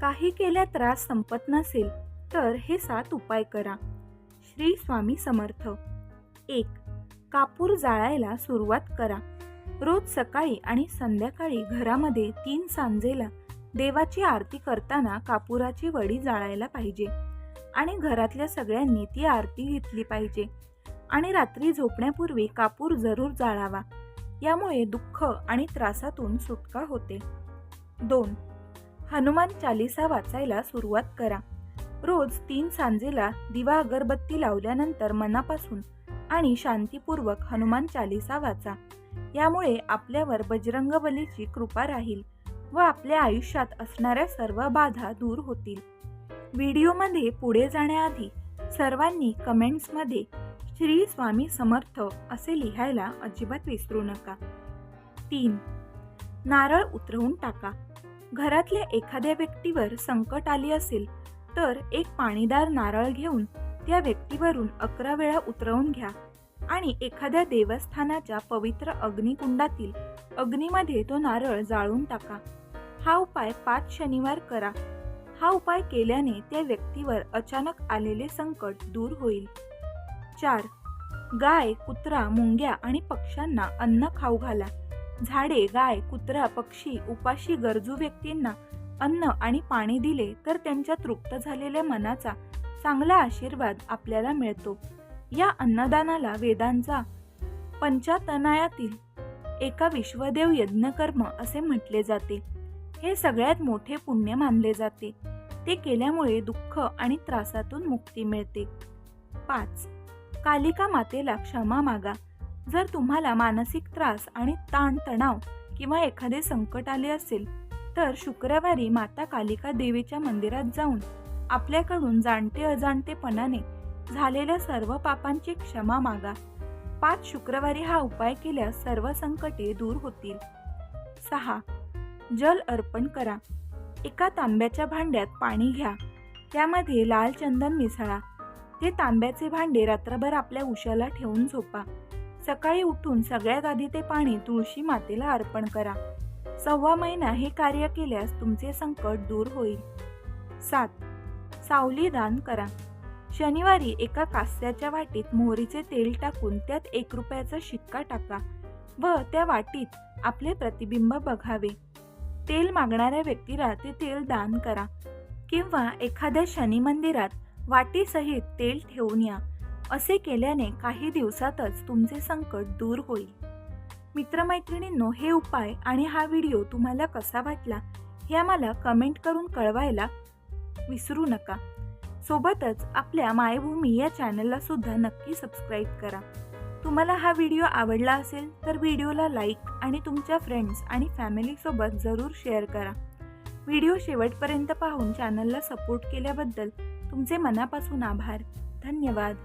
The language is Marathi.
काही केल्या त्रास संपत नसेल तर हे सात उपाय करा. श्री स्वामी समर्थ. एक कापूर जाळायला सुरुवात करा. रोज सकाळी आणि संध्याकाळी घरामध्ये तीन सांजेला देवाची आरती करताना कापुराची वडी जाळायला पाहिजे आणि घरातल्या सगळ्यांनी ती आरती घेतली पाहिजे आणि रात्री झोपण्यापूर्वी कापूर जरूर जाळावा. यामुळे दुःख आणि त्रासातून सुटका होते. दोन हनुमान चालिसा वाचायला सुरुवात करा. रोज तीन सांजेला दिवा अगरबत्ती लावल्यानंतर मनापासून आणि शांतीपूर्वक हनुमान चालिसा वाचा. यामुळे आपल्यावर बजरंगबलीची कृपा राहील व आपल्या आयुष्यात असणाऱ्या सर्व बाधा दूर होतील. व्हिडिओमध्ये पुढे जाण्याआधी सर्वांनी कमेंट्समध्ये श्री स्वामी समर्थ असे लिहायला अजिबात विसरू नका. तीन. नारळ उतरवून टाका. घरातल्या एखाद्या व्यक्तीवर संकट आली असेल तर एक पाणीदार नारळ घेऊन त्या व्यक्तीवरून अकरा वेळा उतरवून घ्या आणि एखाद्या देवस्थानाच्या पवित्र अग्निकुंडातील अग्नीमध्ये तो नारळ जाळून टाका. हा उपाय पाच शनिवार करा. हा उपाय केल्याने त्या व्यक्तीवर अचानक आलेले संकट दूर होईल. चार. गाय कुत्रा मुंग्या आणि पक्ष्यांना अन्न खाऊ घाला. झाडे गाय कुत्रा पक्षी उपाशी गरजू व्यक्तींना अन्न आणि पाणी दिले तर त्यांच्या तृप्त झालेल्या मनाचा चांगला आशीर्वाद आपल्याला मिळतो. या अन्नदानाला वेदांचा पंचातनायातील एका विश्वदेव यज्ञकर्म असे म्हटले जाते. हे सगळ्यात मोठे पुण्य मानले जाते. ते केल्यामुळे दुःख आणि त्रासातून मुक्ती मिळते. पाच. कालिका मातेला क्षमा मागा. जर तुम्हाला मानसिक त्रास आणि ताण तणाव किंवा एखादे संकट आले असेल तर शुक्रवारी माता कालिका देवीच्या मंदिरात जाऊन आपल्याकडून जाणते अजाणतेपणाने झालेल्या सर्व पापांची क्षमा मागा. पाच शुक्रवारी हा उपाय केल्यास सर्व संकटे दूर होतील. सहा. जल अर्पण करा. एका तांब्याच्या भांड्यात पाणी घ्या. त्यामध्ये लाल चंदन मिसळा. ते तांब्याचे भांडे रात्रभर आपल्या उशाला ठेवून झोपा. सकाळी उठून सगळ्यात आधी ते पाणी तुळशी मातेला अर्पण करा. सव्वा महिना हे कार्य केल्यास तुमचे संकट दूर होईल. सात. सावली दान करा. शनिवारी एका कास्याच्या वाटीत मोहरीचे तेल टाकून त्यात एक रुपयाचा शिक्का टाका व त्या वाटीत आपले प्रतिबिंब बघावे. तेल मागणाऱ्या व्यक्तीला ते तेल दान करा किंवा एखाद्या शनी मंदिरात वाटीसहित तेल ठेवून या. असे केल्याने काही दिवसातच तुमचे संकट दूर होईल. मित्रमैत्रिणींनो हे उपाय आणि हा व्हिडिओ तुम्हाला कसा वाटला हे आम्हाला कमेंट करून कळवायला विसरू नका. सोबतच आपल्या मायभूमी या चॅनलला सुद्धा नक्की सबस्क्राईब करा. तुम्हाला हा व्हिडिओ आवडला असेल तर व्हिडिओला लाईक आणि तुमच्या फ्रेंड्स आणि फॅमिलीसोबत जरूर शेअर करा. व्हिडिओ शेवटपर्यंत पाहून चॅनलला सपोर्ट केल्याबद्दल तुमचे मनापासून आभार. धन्यवाद.